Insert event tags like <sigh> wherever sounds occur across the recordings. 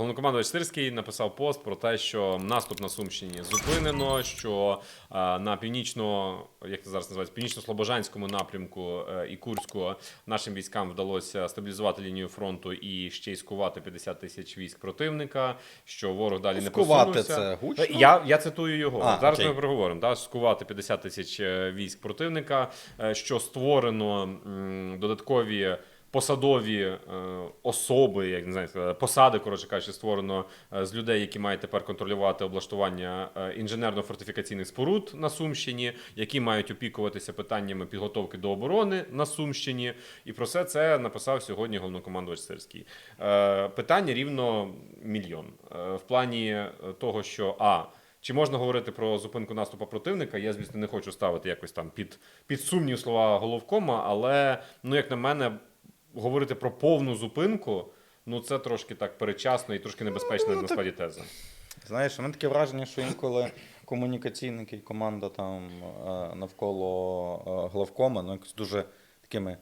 Головнокомандувач Сирський написав пост про те, що наступ на Сумщині зупинено, що е, на північно, як це зараз називається, північно-слобожанському напрямку е, і Курську нашим військам вдалося стабілізувати лінію фронту і ще й скувати 50 тисяч військ противника. Що ворог далі не Скувати посунувся. це гучно? Я, я цитую його. А, зараз окей. ми проговоримо. Да? Скувати 50 тисяч е, військ противника, е, що створено додаткові. Посадові е, особи, як не знаю, посади, коротше кажучи, створено е, з людей, які мають тепер контролювати облаштування е, інженерно-фортифікаційних споруд на Сумщині, які мають опікуватися питаннями підготовки до оборони на Сумщині. І про все це написав сьогодні головнокомандувач Сирський. Е, питання рівно мільйон. Е, в плані е, того, що а. Чи можна говорити про зупинку наступу противника? Я, звісно, не хочу ставити якось там під, під сумнів слова головкома, але, ну, як на мене, говорити про повну зупинку, ну це трошки так передчасно і трошки небезпечно Ну, насправді теза. Знаєш, у мене таке враження, що інколи комунікаційники і команда там е, навколо е, главкома, ну якось дуже такими.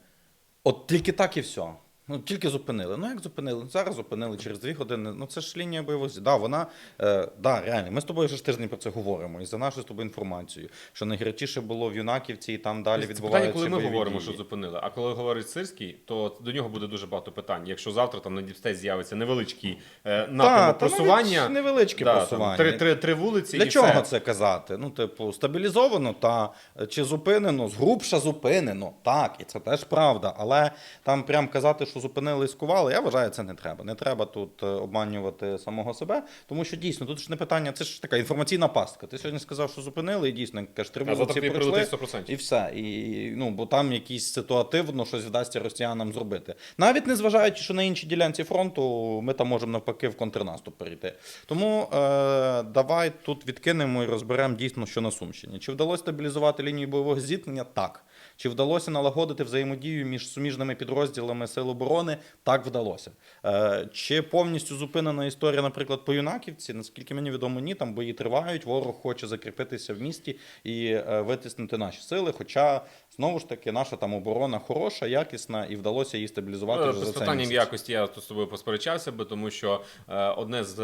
От тільки так і все. Ну, тільки зупинили. Ну як зупинили? Ну, Зараз зупинили через дві години. Ну це ж лінія бойових дій. Да, вона е, да, реально. Ми з тобою вже ж тиждень про це говоримо. І за нашу з тобою інформацію, що найгарячіше було в Юнаківці, і там далі Це питання, відбуваються коли ми говоримо, дії. що зупинили. А коли говорить Сирський, то до нього буде дуже багато питань. Якщо завтра там на Діпстей з'явиться невеличкий е, напрямок та просування, навіть невеличке да, просування. Там, три, три, три вулиці Для і чого все. це казати? Ну, типу, стабілізовано та чи зупинено, згрубша зупинено. Так, і це теж правда. Але там прям казати, що зупинили і скували, я вважаю, це не треба. Не треба тут е, обманювати самого себе, тому що дійсно тут ж не питання, це ж така інформаційна пастка. Ти сьогодні сказав, що зупинили, і дійсно кажеш, три А завтра вулиці тобі пройшли. 100%. І все. І, ну, бо там якісь ситуативно щось вдасться росіянам зробити. Навіть не зважаючи, що на іншій ділянці фронту ми там можемо навпаки в контрнаступ перейти. Тому е, давай тут відкинемо і розберемо дійсно, що на Сумщині. Чи вдалося стабілізувати лінію бойового зіткнення? Так. Чи вдалося налагодити взаємодію між суміжними підрозділами Сил оборони? Так вдалося. Е, чи повністю зупинена історія, наприклад, по Юнаківці? Наскільки мені відомо, ні, там бої тривають, ворог хоче закріпитися в місті і е, витиснути наші сили. Хоча знову ж таки наша там оборона хороша, якісна, і вдалося її стабілізувати Ну, вже за питанням місяць. якості я тут з тобою посперечався би, тому що одне з,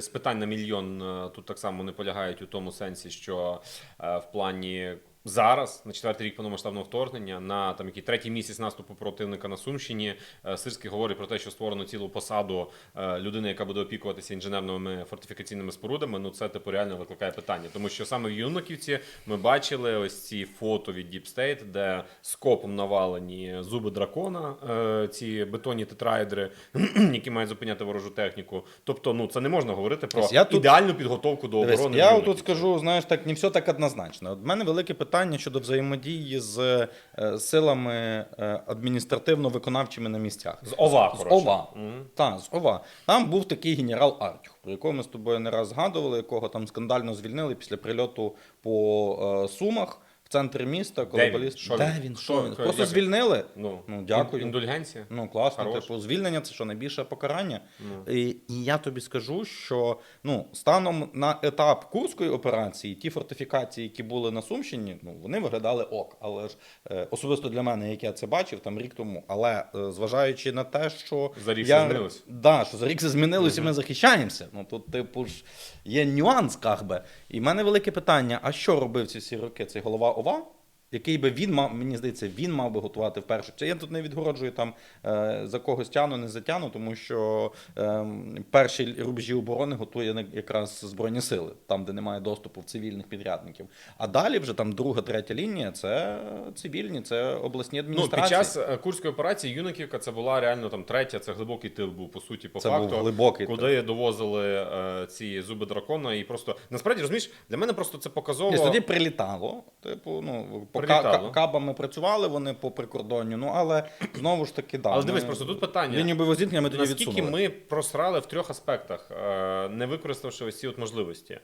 з питань на мільйон тут так само не полягають у тому сенсі, що в плані. Зараз, на четвертий рік повномасштабного вторгнення, на там який третій місяць наступу противника на Сумщині, е, Сирський говорить про те, що створено цілу посаду е, людини, яка буде опікуватися інженерними фортифікаційними спорудами. Ну це типу реально викликає питання, тому що саме в Юнаківці ми бачили ось ці фото від Deep State, де скопом навалені зуби дракона, е, ці бетонні тетраедри, <clears throat> які мають зупиняти ворожу техніку. Тобто, ну це не можна говорити про я тут- ідеальну підготовку до оборони. я тут скажу, знаєш, так не все так однозначно. От мене велике питання щодо взаємодії з е, силами е, адміністративно-виконавчими на місцях. з ОВА. З. ОВА. Мгм. Так, з ОВА. Там був такий генерал Артюх, про якого ми з тобою не раз згадували, якого там скандально звільнили після прильоту по е, Сумах в центрі міста, коли баліст- Де він? Що- він? Просто звільнили. Ну, Ну, дякую. Індульгенція. Ну, класно, Хорош. типу, звільнення це що найбільше покарання. Ну. І, і я тобі скажу, що ну, станом на етап Курської операції, ті фортифікації, які були на Сумщині, ну, вони виглядали ок. Але ж е, особисто для мене, як я це бачив, там рік тому. Але е, зважаючи на те, що За рік я, змінилось. Да, що за рік все змінилось, і ми захищаємося. Ну тут, типу ж, є нюанс, как би. І в мене велике питання: а що робив ці всі роки цей голова ОВА? Який би він мав, мені здається, він мав би готувати в першу чергу. Я тут не відгороджую там е, за когось тяну, не затяну, тому що е, перші рубежі оборони готує якраз Збройні сили, там, де немає доступу в цивільних підрядників. А далі вже там друга, третя лінія це цивільні, це обласні Ну, адміністрації. під час е, Курської операції Юнаківка це була реально там третя, це глибокий тил був, по суті, по Це факту. був глибокий тил. куди довозили е, ці зуби дракона. І просто насправді розумієш, для мене просто це показово. Ні, тоді прилітало. Типу, ну, по ка- кабами працювали вони по прикордонню, ну але знову ж таки, да. Але дивись, просто тут питання. Лінію бойового зіткнення ми тоді Наскільки відсунули. ми просрали в трьох аспектах, е, не використавши ось ці от можливості.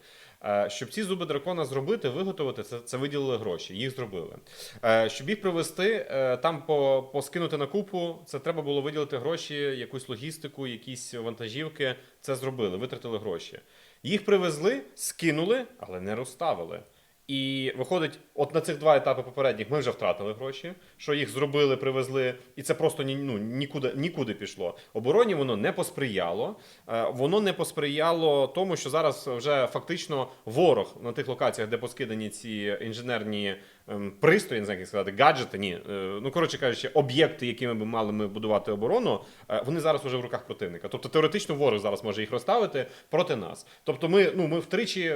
Е, Щоб ці зуби дракона зробити, виготовити, це, це виділили гроші, їх зробили. Е, Щоб їх привезти, е, там по, поскинути на купу, це треба було виділити гроші, якусь логістику, якісь вантажівки. Це зробили, витратили гроші. Їх привезли, скинули, але не розставили. І виходить, от на цих два етапи попередніх ми вже втратили гроші, що їх зробили, привезли, і це просто ні, ну, нікуди, нікуди пішло. Обороні воно не посприяло. Е, Воно не посприяло тому, що зараз вже фактично ворог на тих локаціях, де поскидані ці інженерні ем, пристрої, не знаю, як сказати, гаджети, ні. е, Ну, коротше кажучи, об'єкти, якими би мали ми будувати оборону, е, вони зараз вже в руках противника. Тобто теоретично ворог зараз може їх розставити проти нас. Тобто, ми, ну, ми втричі,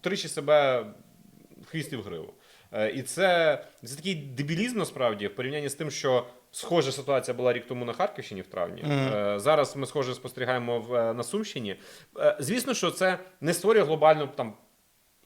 втричі себе в хвіст і в гриву. Е, І це, це такий дебілізм насправді в порівнянні з тим, що схожа ситуація була рік тому на Харківщині в травні. Е, Зараз ми схоже спостерігаємо в, е, на Сумщині. Звісно, що це не створює глобальну там.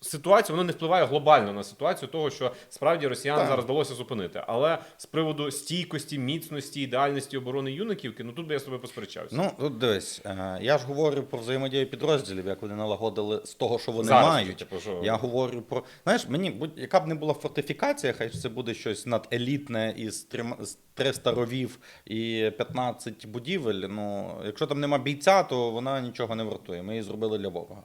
Ситуацію воно не впливає глобально на ситуацію того, що справді росіян Так. зараз вдалося зупинити. Але з приводу стійкості, міцності, ідеальності оборони юниківки, ну тут би я з тобою посперечався. Ну, тут дивись, е, я ж говорю про взаємодію підрозділів, як вони налагодили з того, що вони Зараз, мають. типу, що- Я говорю про. Знаєш, мені будь яка б не була фортифікація, хай це буде щось наделітне із з 300 ровів і 15 будівель. Ну, якщо там нема бійця, то вона нічого не вартує. Ми її зробили для ворога.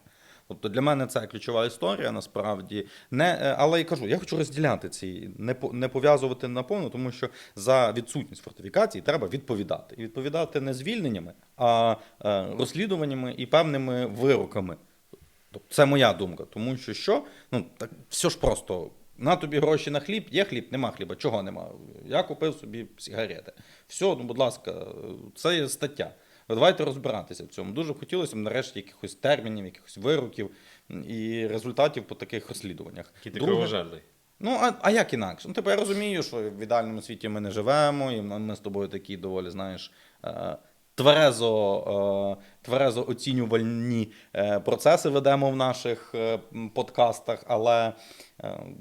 Тобто для мене це ключова історія, насправді. Не, е, але я кажу, я хочу розділяти ці, не, не пов'язувати наповну, тому що за відсутність фортифікації треба відповідати. І відповідати не звільненнями, а е, розслідуваннями і певними вироками. Тобто це моя думка. Тому що що? Ну, так все ж просто. На тобі гроші на хліб, є хліб, нема хліба. Чого нема? Я купив собі сигарети. Все, ну, будь ласка, це є стаття. Давайте розбиратися в цьому. Дуже хотілося б нарешті якихось термінів, якихось вироків і результатів по таких розслідуваннях. Який ти Друге- Ну, а, а як інакше? Ну, типу, я розумію, що в ідеальному світі ми не живемо, і ми з тобою такі доволі, знаєш, е, тверезо, е, тверезо оцінювальні е, процеси ведемо в наших подкастах, але,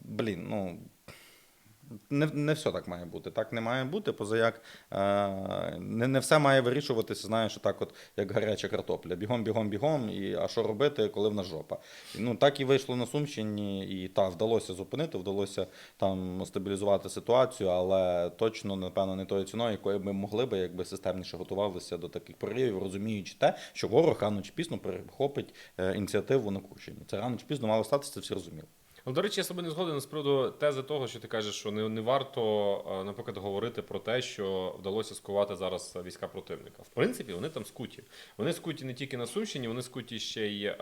блін, ну. Не, не все так має бути. Так не має бути, поза як е, не, не все має вирішуватися, знаєш, так от, як гаряча картопля. Бігом, бігом, бігом, і а що робити, коли в нас жопа. Ну, так і вийшло на Сумщині, і та, вдалося зупинити, вдалося там стабілізувати ситуацію, але точно, напевно, не тою ціною, якою ми могли би, якби системніше готувалися до таких проривів, розуміючи те, що ворог рано чи пізно перехопить е, ініціативу на Курщині. Це рано чи пізно мало статися, це всі розуміли. Ну, до речі, я тобою не згоден з приводу тези того, що ти кажеш, що не, не варто, е, наприклад, говорити про те, що вдалося скувати зараз війська противника. В принципі, вони там скуті. Вони скуті не тільки на Сумщині, вони скуті ще й е,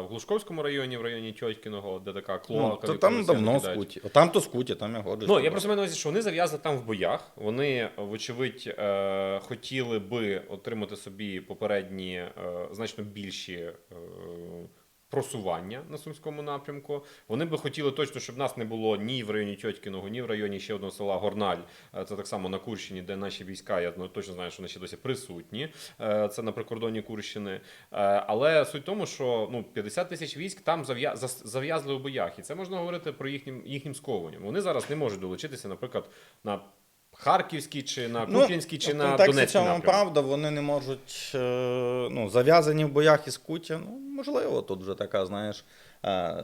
в Глушковському районі, в районі Тьотькіного, де така Ну, клоака. то там давно кидають. скуті. Там то скуті, там я годжусь. Ну, я просто маю на увазі, що вони зав'язані там в боях. Вони, вочевидь, е, хотіли би отримати собі попередні, е, значно більші. е, Просування на сумському напрямку. Вони би хотіли точно, щоб нас не було ні в районі Тьотькіного, ні в районі ще одного села Горналь. Е, Це так само на Курщині, де наші війська, я ну, точно знаю, що вони ще досі присутні. Е, Це на прикордонні Курщини. Е, Але суть в тому, що ну, 50 тисяч військ там зав'я- зав'язли у боях. І це можна говорити про їхнім, їхнім скованням. Вони зараз не можуть долучитися, наприклад, на Харківський чи на Куп'янський, чи в на контексті Донецький цьому напрямок. правда, вони не можуть е, ну, зав'язані в боях із Куті. Ну, можливо, тут вже така, знаєш, е,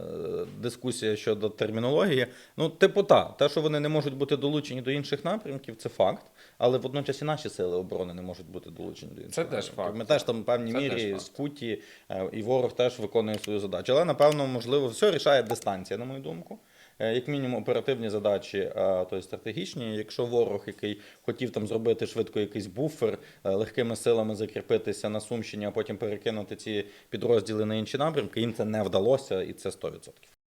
дискусія щодо термінології. Ну, типу, та, те, що вони не можуть бути долучені до інших напрямків, це факт. Але водночас і наші сили оборони не можуть бути долучені до інших Це теж факт. Ми теж там в певній Це мірі факт. скуті, е, і ворог теж виконує свою задачу. Але, напевно, можливо, все рішає дистанція, на мою думку. Е, Як мінімум оперативні задачі, а то й стратегічні. Якщо ворог, який хотів там зробити швидко якийсь буфер, е, легкими силами закріпитися на Сумщині, а потім перекинути ці підрозділи на інші напрямки, їм це не вдалося, і це 100%.